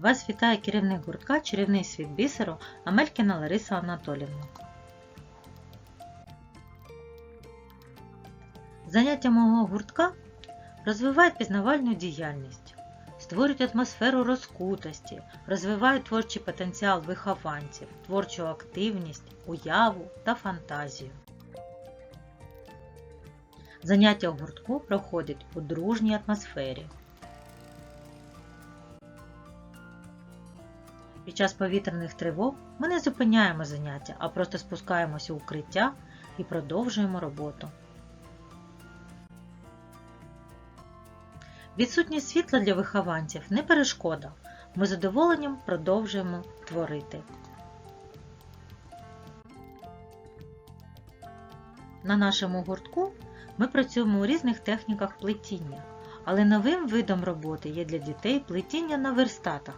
Вас вітає керівник гуртка Чарівний світ бісеру Амелькіна Лариса Анатолівна. Заняття мого гуртка розвивають пізнавальну діяльність, створюють атмосферу розкутості, розвивають творчий потенціал вихованців, творчу активність, уяву та фантазію. Заняття в гуртку проходять у дружній атмосфері. Під час повітряних тривог ми не зупиняємо заняття, а просто спускаємося у укриття і продовжуємо роботу. Відсутність світла для вихованців не перешкода. Ми з задоволенням продовжуємо творити. На нашому гуртку ми працюємо у різних техніках плетіння, але новим видом роботи є для дітей плетіння на верстатах.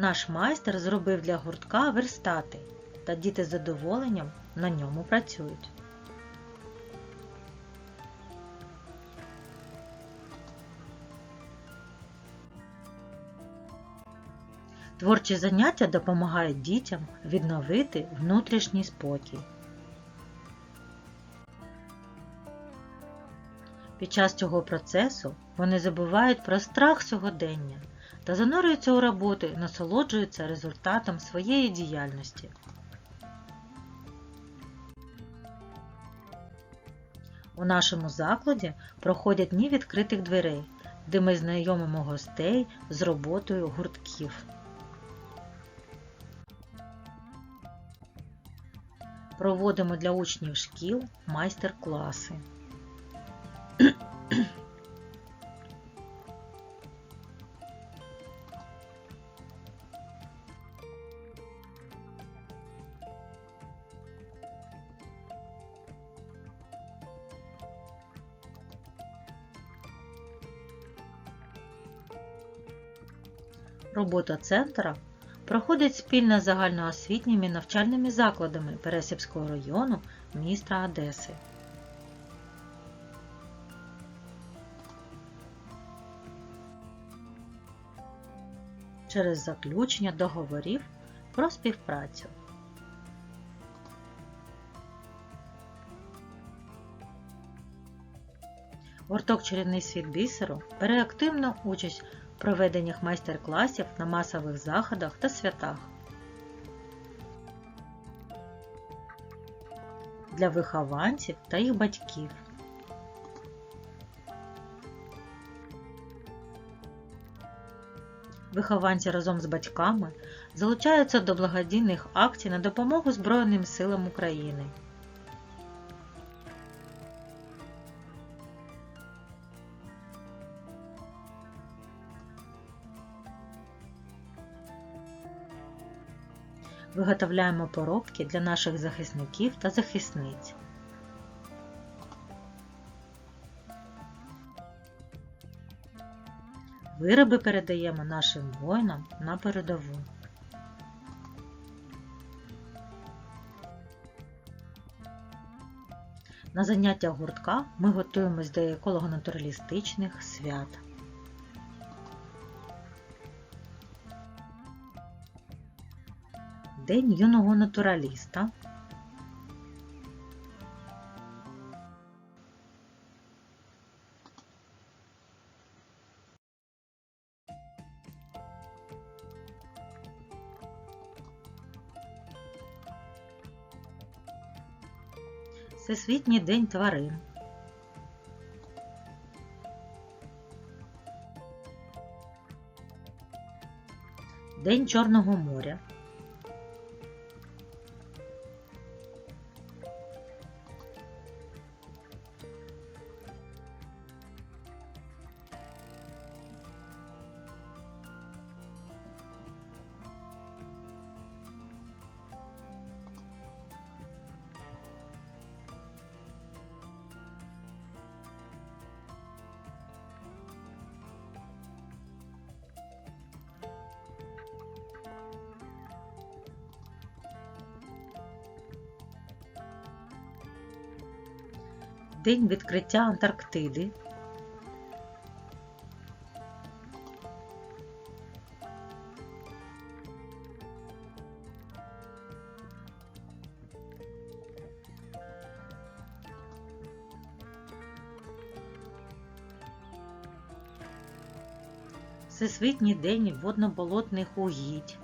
Наш майстер зробив для гуртка верстати, та діти з задоволенням на ньому працюють. Творчі заняття допомагають дітям відновити внутрішній спокій. Під час цього процесу вони забувають про страх сьогодення та занурюються у роботу і насолоджуються результатом своєї діяльності. У нашому закладі проходять дні відкритих дверей, де ми знайомимо гостей з роботою гуртків. Проводимо для учнів шкіл майстер-класи. Робота центра проходить спільно з загальноосвітніми навчальними закладами Пересипського району міста Одеси. Через заключення договорів про співпрацю. Гурток Чарівний світ бісеру бере активну участь проведеннях майстер-класів на масових заходах та святах. Для вихованців та їх батьків. Вихованці разом з батьками залучаються до благодійних акцій на допомогу Збройним силам України. Виготовляємо поробки для наших захисників та захисниць. Вироби передаємо нашим воїнам на передову. На заняття гуртка ми готуємось до еколого-натуралістичних свят. День юного натураліста. Всесвітній день тварин. День Чорного моря. День відкриття Антарктиди. Всесвітній день водно-болотних угідь.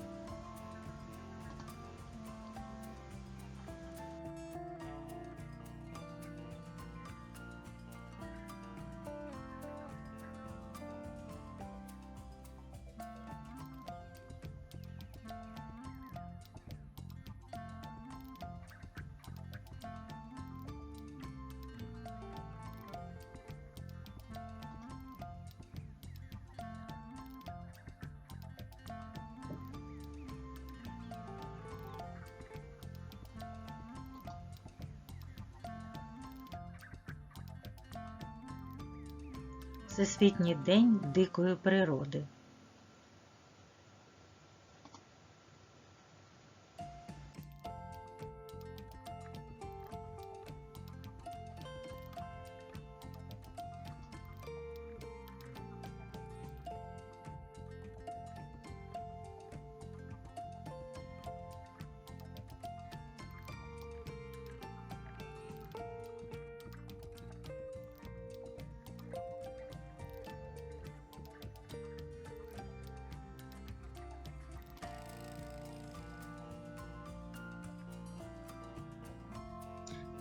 Всесвітній день дикої природи.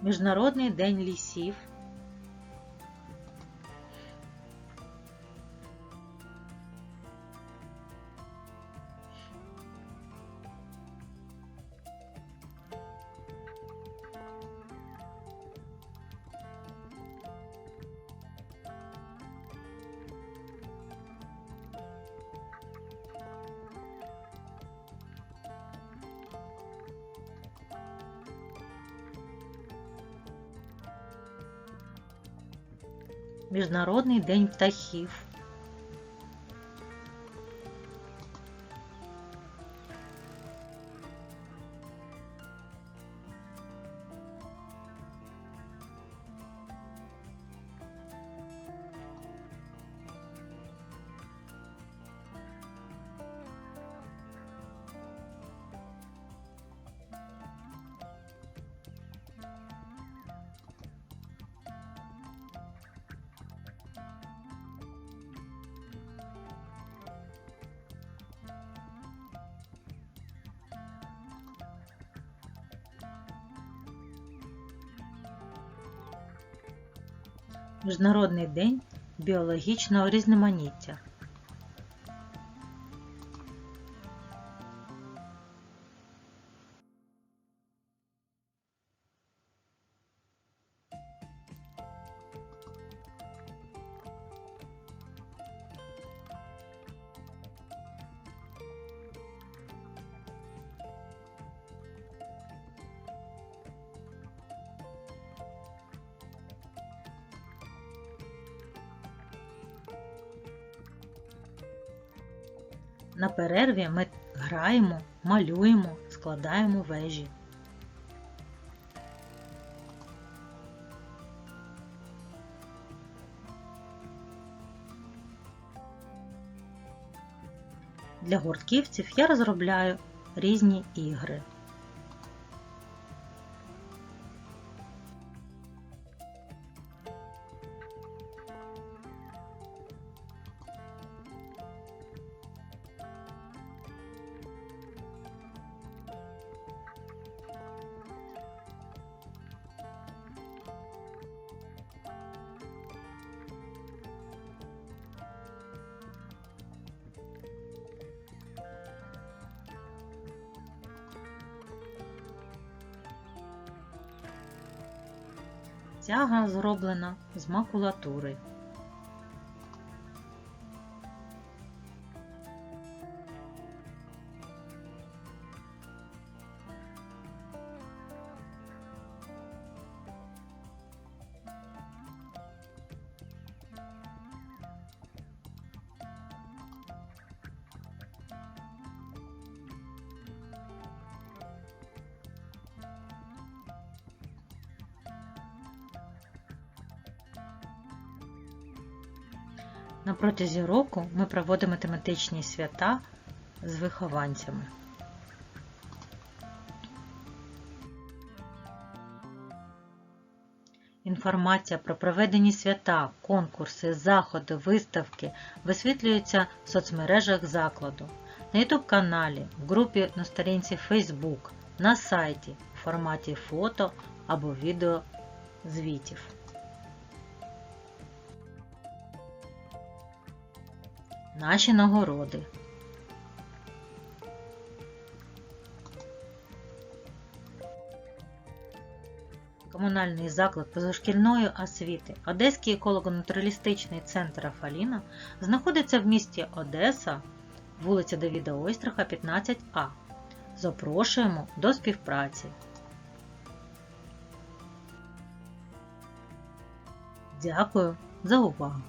Міжнародний день лісів. Міжнародний день птахів. Міжнародний день біологічного різноманіття. На перерві ми граємо, малюємо, складаємо вежі. Для гуртківців я розробляю різні ігри. Тяга зроблена з макулатури. На протязі року ми проводимо тематичні свята з вихованцями. інформація про проведені свята, конкурси, заходи, виставки висвітлюється в соцмережах закладу, на YouTube каналі, в групі на сторінці Facebook, на сайті у форматі фото або відео Наші нагороди. Комунальний заклад позашкільної освіти Одеський еколого-натуралістичний центр Афаліна знаходиться в місті Одеса, вулиця Давіда Ойстраха, 15А. Запрошуємо до співпраці. Дякую за увагу!